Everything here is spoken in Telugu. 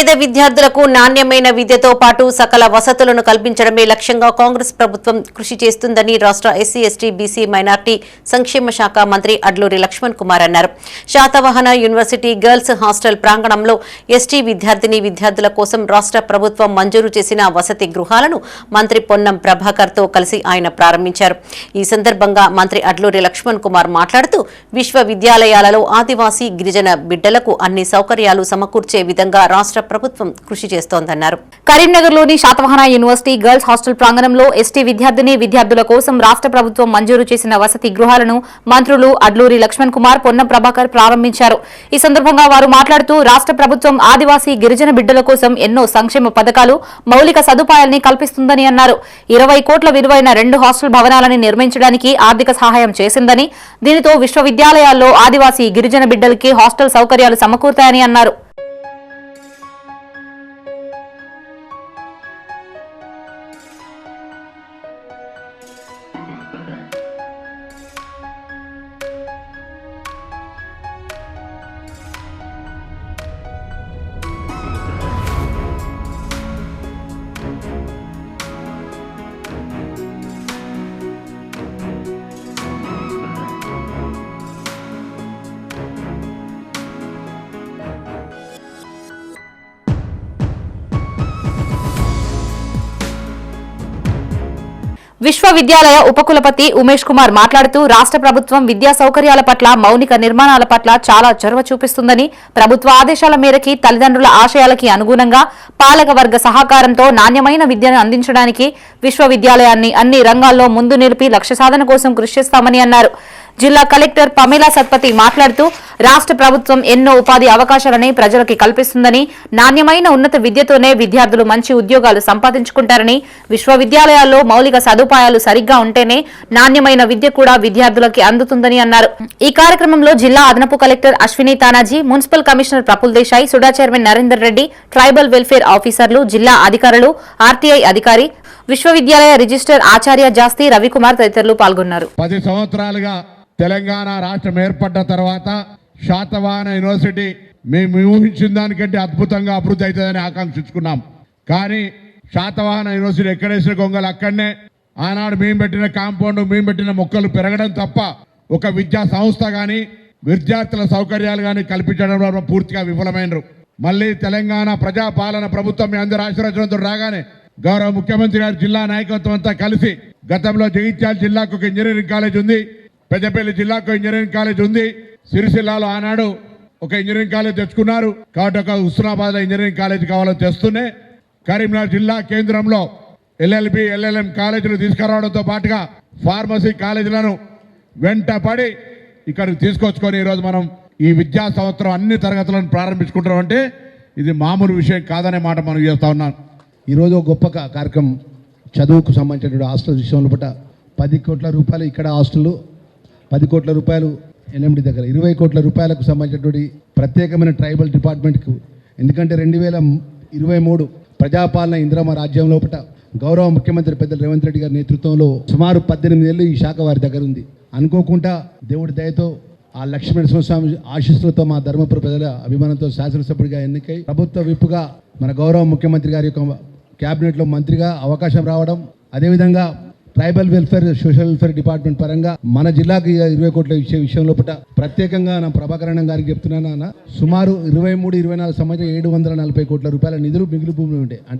పేద విద్యార్థులకు నాణ్యమైన విద్యతో పాటు సకల వసతులను కల్పించడమే లక్ష్యంగా కాంగ్రెస్ ప్రభుత్వం కృషి చేస్తుందని రాష్ట్ర ఎస్సీ ఎస్టీ బీసీ మైనార్టీ సంక్షేమ శాఖ మంత్రి అడ్లూరి లక్ష్మణ్ కుమార్ అన్నారు. శాతవాహన యూనివర్సిటీ గర్ల్స్ హాస్టల్ ప్రాంగణంలో ఎస్టీ విద్యార్థిని విద్యార్థుల కోసం రాష్ట్ర ప్రభుత్వం మంజూరు చేసిన వసతి గృహాలను మంత్రి పొన్నం ప్రభాకర్తో కలిసి ఆయన ప్రారంభించారు. ఈ సందర్భంగా మంత్రి అడ్లూరి లక్ష్మణ్ కుమార్ మాట్లాడుతూ విశ్వవిద్యాలయాలలో ఆదివాసీ గిరిజన బిడ్డలకు అన్ని సౌకర్యాలు సమకూర్చే విధంగా రాష్ట్ర ప్రభుత్వం కృషి చేస్తోందన్నారు. కరీంనగర్లోని శాతవాహన యూనివర్సిటీ గర్ల్స్ హాస్టల్ ప్రాంగణంలో ఎస్టీ విద్యార్థిని విద్యార్థుల కోసం రాష్ట్ర ప్రభుత్వం మంజూరు చేసిన వసతి గృహాలను మంత్రులు అడ్లూరి లక్ష్మణ్ కుమార్ పొన్నం ప్రభాకర్ ప్రారంభించారు. ఈ సందర్భంగా వారు మాట్లాడుతూ రాష్ట్ర ప్రభుత్వం ఆదివాసీ గిరిజన బిడ్డల కోసం ఎన్నో సంక్షేమ పథకాలు మౌలిక సదుపాయాల్ని కల్పిస్తుందని అన్నారు. ఇరవై కోట్ల విలువైన రెండు హాస్టల్ భవనాలని నిర్మించడానికి ఆర్థిక సహాయం చేసిందని దీనితో విశ్వవిద్యాలయాల్లో ఆదివాసీ గిరిజన బిడ్డలకి హాస్టల్ సౌకర్యాలు సమకూరుతాయని అన్నారు. విశ్వవిద్యాలయ ఉపకులపతి ఉమేష్ కుమార్ మాట్లాడుతూ రాష్ట్ర ప్రభుత్వం విద్యా సౌకర్యాల పట్ల మౌలిక నిర్మాణాల పట్ల చాలా చొరవ చూపిస్తుందని ప్రభుత్వ ఆదేశాల మేరకి తల్లిదండ్రుల ఆశయాలకి అనుగుణంగా పాలక వర్గ సహకారంతో నాణ్యమైన విద్యను అందించడానికి విశ్వవిద్యాలయాన్ని అన్ని రంగాల్లో ముందు నిలిపి లక్ష్య సాధన కోసం కృషి చేస్తామని అన్నారు. జిల్లా కలెక్టర్ పమేలా సత్పతి మాట్లాడుతూ రాష్ట్ర ప్రభుత్వం ఎన్నో ఉపాధి అవకాశాలని ప్రజలకి కల్పిస్తుందని నాణ్యమైన ఉన్నత విద్యతోనే విద్యార్థులు మంచి ఉద్యోగాలు సంపాదించుకుంటారని విశ్వవిద్యాలయాల్లో మౌలిక సదుపాయాలు సరిగ్గా ఉంటేనే నాణ్యమైన విద్య కూడా విద్యార్థులకి అందుతుందని అన్నారు. ఈ కార్యక్రమంలో జిల్లా అదనపు collector Ashwini Tanaji municipal commissioner Praful Desai SUDA chairman Narender Reddy tribal welfare ఆఫీసర్లు జిల్లా అధికారులు ఆర్టీఐ అధికారి విశ్వవిద్యాలయ రిజిస్టర్ ఆచార్య జాస్తి రవికుమార్ తదితరులు పాల్గొన్నారు. పది సంవత్సరాలుగా తెలంగాణ రాష్ట్రం ఏర్పడ్డ తర్వాత శాతవాహన యూనివర్సిటీ మేము ఊహించిన దానికంటే అద్భుతంగా అభివృద్ధి అవుతుందని ఆకాంక్షించుకున్నాం. కానీ శాతవాహన యూనివర్సిటీ ఎక్కడేసిన గొంగలు అక్కడనే. ఆనాడు మేము పెట్టిన కాంపౌండ్ మేము పెట్టిన మొక్కలు పెరగడం తప్ప ఒక విద్యా సంస్థ కానీ విద్యార్థుల సౌకర్యాలు కానీ కల్పించడంలో పూర్తిగా విఫలమైనరు. మళ్ళీ తెలంగాణ ప్రజాపాలన ప్రభుత్వం మీ అందరూ ఆశీర్వచనంతో రాగానే గౌరవ ముఖ్యమంత్రి గారు జిల్లా నాయకత్వం అంతా కలిసి గతంలో జగిత్యాల జిల్లాకు ఒక ఇంజనీరింగ్ కాలేజ్ ఉంది. పెద్దపల్లి జిల్లాకు ఇంజనీరింగ్ కాలేజ్ ఉంది. సిరిసిల్లాలో ఆనాడు ఒక ఇంజనీరింగ్ కాలేజ్ తెచ్చుకున్నారు. కాబట్టి ఒక హుస్నాబాద్ ఇంజనీరింగ్ కాలేజ్ కావాలని తెస్తూనే కరీంనగర్ జిల్లా కేంద్రంలో ఎల్ఎల్బి ఎల్ఎల్ఎం కాలేజీలు తీసుకురావడంతో పాటుగా ఫార్మసీ కాలేజీలను వెంటపడి ఇక్కడికి తీసుకొచ్చుకొని ఈరోజు మనం ఈ విద్యా సంవత్సరం అన్ని తరగతులను ప్రారంభించుకుంటాం అంటే ఇది మామూలు విషయం కాదనే మాట మనం చేస్తూ ఉన్నాం. ఈరోజు గొప్ప కార్యక్రమం చదువుకు సంబంధించినటువంటి హాస్టల్ విషయంలో పట్ల పది కోట్ల రూపాయలు ఇక్కడ హాస్టల్ పది కోట్ల రూపాయలు ఎన్ఎండి దగ్గర ఇరవై కోట్ల రూపాయలకు సంబంధించినటువంటి ప్రత్యేకమైన ట్రైబల్ డిపార్ట్మెంట్కు. ఎందుకంటే రెండు వేల ఇరవై మూడు ప్రజాపాలన ఇంద్రమ రాజ్యం లోపల గౌరవ ముఖ్యమంత్రి పెద్దలు రేవంత్ రెడ్డి గారి నేతృత్వంలో సుమారు పద్దెనిమిది ఏళ్ళు ఈ శాఖ వారి దగ్గర ఉంది. అనుకోకుండా దేవుడి దయతో ఆ లక్ష్మీ నరసింహస్వామి ఆశీస్సులతో మా ధర్మపుర ప్రజల అభిమానంతో శాసనసభ్యుడిగా ఎన్నికై ప్రభుత్వ విప్పుగా మన గౌరవ ముఖ్యమంత్రి గారి యొక్క క్యాబినెట్లో మంత్రిగా అవకాశం రావడం అదేవిధంగా tribal welfare social welfare department పరంగా మన జిల్లాకి ఇరవై కోట్ల ఇచ్చే విషయం లోపల ప్రత్యేకంగా నా ప్రభాకరణ గారికి చెప్తున్నాను అన్న సుమారు ఇరవై మూడు ఇరవై నాలుగు సంవత్సరం ఏడు వందల నలభై కోట్ల రూపాయల నిధులు మిగులు భూములు ఉంటాయి అంటే